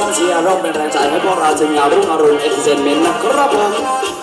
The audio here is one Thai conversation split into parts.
ร่วมเชียร์ร่วมเป็นแรงใจให้พวกเราจึงยาวรุ่งอรุณเอ็กเซนเมนต์นะครับผม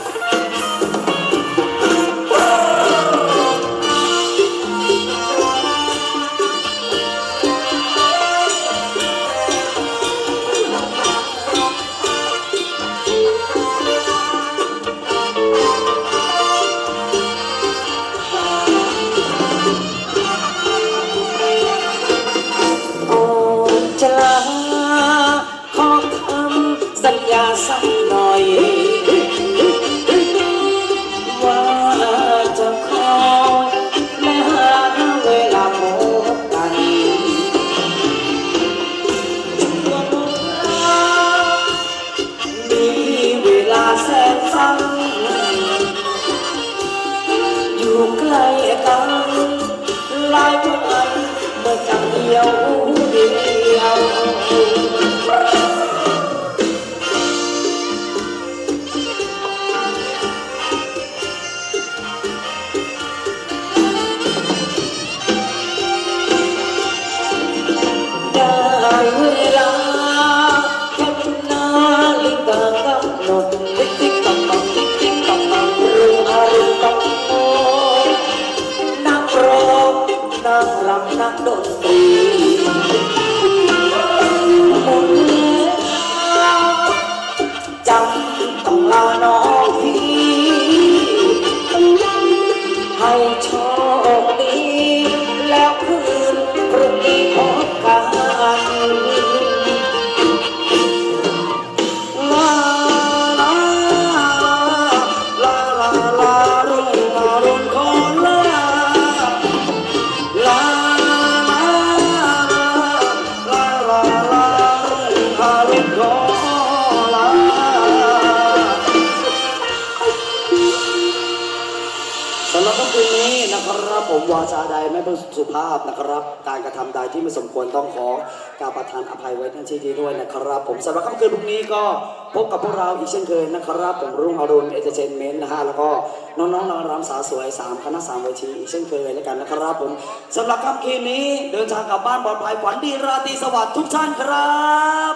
สัง อยู่ใกล้กันหลายวันเมื่อจังเดียวเดียว ดนตรีหมดแล้วจำต้องลาน้องพี่ให้ชค รอลาสำหรับค่ำคืนนี้นะครับผมวาจาใดไม่เป็นสุภาพนะครับ การกระทำใดที่ไม่สมควรต้องขอการประทานอภัยไว้ทันทีดีด้วยนะครับ ผมสำหรับค่ำคืนพรุ่งนี้ก็พบกับพวกเราอีกเช่นเคยนะครับ ผมรุ่งอรุณเอเจเจนเมนต์นะฮะแล้วก็น้องๆนางรำสาวสวยสามคณะสามเวทีอีกเช่นเคยแล้วกันนะครับ ผมสำหรับค่ำคืนนี้เดินทางกลับบ้านปลอดภัยฝันดีราตรีสวัสดิ์ทุกท่านครับ